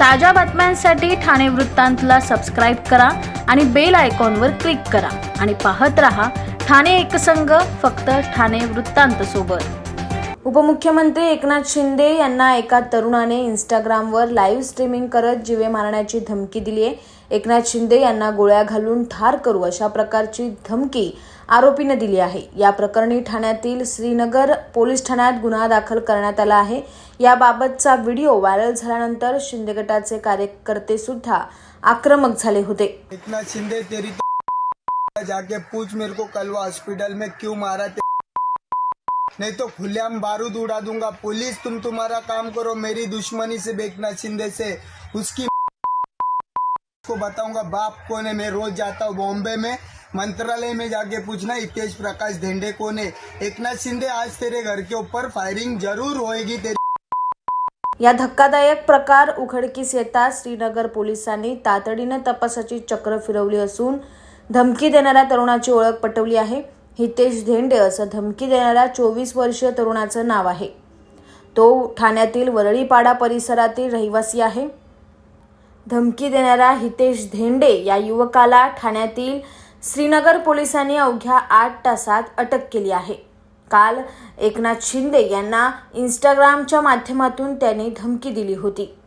ताज्या बातम्यांसाठी ठाणे वृत्तांतला सबस्क्राईब करा आणि बेल आयकॉनवर क्लिक करा. आणि पाहत रहा ठाणे एकसंघ फक्त ठाणे वृत्तांत सोबत. उपमुख्यमंत्री एकनाथ शिंदे यांना एका तरुणाने इंस्टाग्रामवर लाईव्ह स्ट्रीमिंग करत जीवे मारण्याची धमकी दिली आहे एकनाथ शिंदे यांना गोळ्या घालून ठार करू अशा प्रकारची धमकी आरोपीनं दिली आहे. या प्रकरणी ठाण्यातील श्रीनगर पोलीस ठाण्यात गुन्हा दाखल करण्यात आला आहे. याबाबतचा व्हिडिओ व्हायरल झाल्यानंतर शिंदे गटाचे कार्यकर्ते सुद्धा आक्रमक झाले होते. इतना शिंदे तेरी जाके पूछ मेरे को कल वो हॉस्पिटल में क्यों मारा ते नहीं तो खुलेआम बारूद उड़ा दूंगा। पुलिस तुम तुम्हारा काम करो मेरी दुश्मनी से बेकना शिंदे से। उसकी को बताऊंगा बाप कौन है? मैं रोज जाता हूँ बॉम्बे में। मंत्रालय में जाके पूछना हितेश प्रकाश धेंडे कौन है? एकनाथ शिंदे आज तेरे घर के ऊपर फायरिंग जरूर होएगी तेरी। या धक्कादायक प्रकार उघडकीस येता श्रीनगर पोलिसांनी तातडीनं तपासाची चक्र फिरवली असून धमकी देणाऱ्या तरुणाची ओळख पटवली आहे. हितेश धेंडे असं धमकी देणाऱ्या चोवीस वर्षीय तरुणाचं नाव आहे. तो ठाण्यातील वरळीपाडा परिसरातील रहिवासी आहे. धमकी देणाऱ्या हितेश धेंडे या युवकाला ठाण्यातील श्रीनगर पोलिसांनी अवघ्या आठ तासात अटक केली आहे. काल एकनाथ शिंदे यांना इंस्टाग्रामच्या माध्यमातून त्यांनी धमकी दिली होती.